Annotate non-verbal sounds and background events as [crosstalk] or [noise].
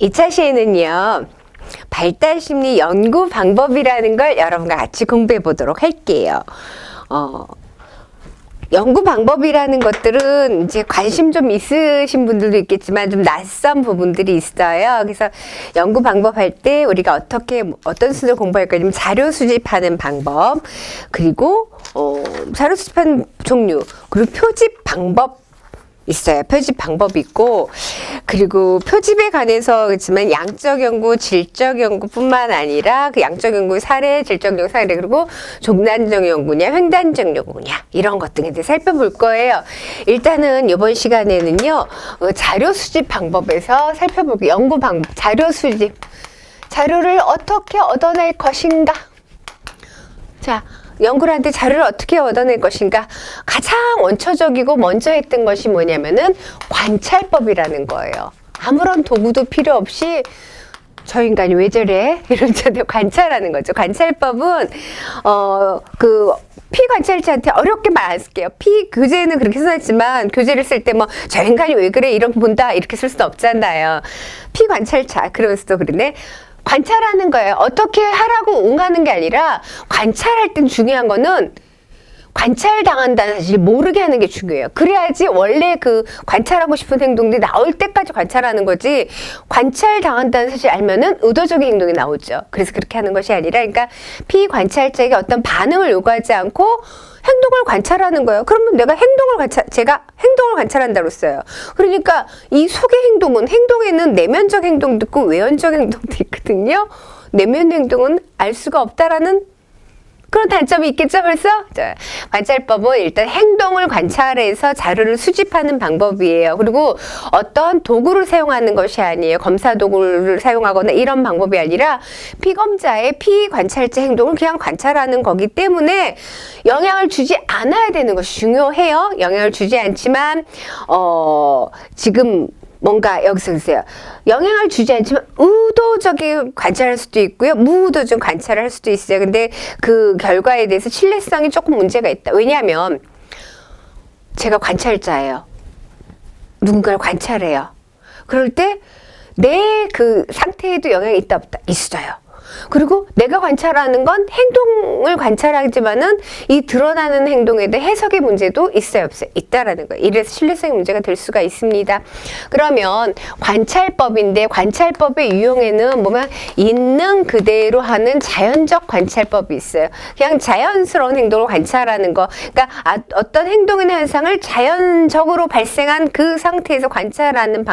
2차 시에는요. 발달 심리 연구 방법이라는 걸 여러분과 같이 공부해 보도록 할게요. 어, 연구 방법이라는 것들은 이제 관심 좀 있으신 분들도 있겠지만 좀 낯선 부분들이 있어요. 그래서 연구 방법 할 때 우리가 어떻게 어떤 순서로 공부할 거냐면 자료 수집하는 방법 그리고 어, 자료 수집하는 종류 그리고 표집 방법 있어요. 표집 방법이 있고 그리고 표집에 관해서 그렇지만 양적 연구, 질적 연구뿐만 아니라 그 양적 연구 사례, 질적 연구 사례 그리고 종단적 연구냐, 횡단적 연구냐 이런 것들 이제 살펴볼 거예요. 일단은 이번 시간에는요 어, 자료 수집 방법에서 살펴볼게요. 연구 방법, 자료 수집, 자료를 어떻게 얻어낼 것인가. 자, 연구를 할때 자료를 어떻게 얻어낼 것인가? 가장 원초적이고 먼저 했던 것이 뭐냐면은 관찰법이라는 거예요. 아무런 도구도 필요 없이 저 인간이 왜 저래? [laughs] 이런 저들 관찰하는 거죠. 관찰법은 어그 피관찰자한테 어렵게 말 안 쓸게요. 피 교재는 그렇게 써놨지만 교재를 쓸 때 뭐 저 인간이 왜 그래 이런 거 본다 이렇게 쓸 수는 없잖아요. 피관찰자 그러면서도 그러네. 관찰하는 거예요. 어떻게 하라고 옹하는 게 아니라 관찰할 땐 중요한 거는 관찰당한다는 사실 모르게 하는 게 중요해요. 그래야지 원래 그 관찰하고 싶은 행동들이 나올 때까지 관찰하는 거지 관찰당한다는 사실 알면은 의도적인 행동이 나오죠. 그래서 그렇게 하는 것이 아니라 그러니까 피관찰자에게 어떤 반응을 요구하지 않고 행동을 관찰하는 거예요. 그러면 내가 행동을 관찰, 제가 행 동을 관찰한다고 써요. 그러니까 이 속의 행동은, 행동에는 내면적 행동도 있고 외연적 행동도 있거든요. 내면 행동은 알 수가 없다라는 그런 단점이 있겠죠, 벌써? 자, 관찰법은 일단 행동을 관찰해서 자료를 수집하는 방법이에요. 그리고 어떤 도구를 사용하는 것이 아니에요. 검사 도구를 사용하거나 이런 방법이 아니라 피검자의 피관찰자 행동을 그냥 관찰하는 거기 때문에 영향을 주지 않아야 되는 것이 중요해요. 영향을 주지 않지만, 어, 지금 뭔가 여기서 보세요. 영향을 주지 않지만 의도적인 관찰할 수도 있고요. 무의도적 관찰을 할 수도 있어요. 근데 그 결과에 대해서 신뢰성이 조금 문제가 있다. 왜냐하면 제가 관찰자예요. 누군가를 관찰해요. 그럴 때 내 그 상태에도 영향이 있다 없다 있어요. 그리고 내가 관찰하는 건 행동을 관찰하지만은 이 드러나는 행동에 대해 해석의 문제도 있어요, 없어요? 있다라는 거예요. 이래서 신뢰성의 문제가 될 수가 있습니다. 그러면 관찰법인데 관찰법의 유형에는 뭐면 있는 그대로 하는 자연적 관찰법이 있어요. 그냥 자연스러운 행동을 관찰하는 거. 그러니까 아, 어떤 행동이나 현상을 자연적으로 발생한 그 상태에서 관찰하는 방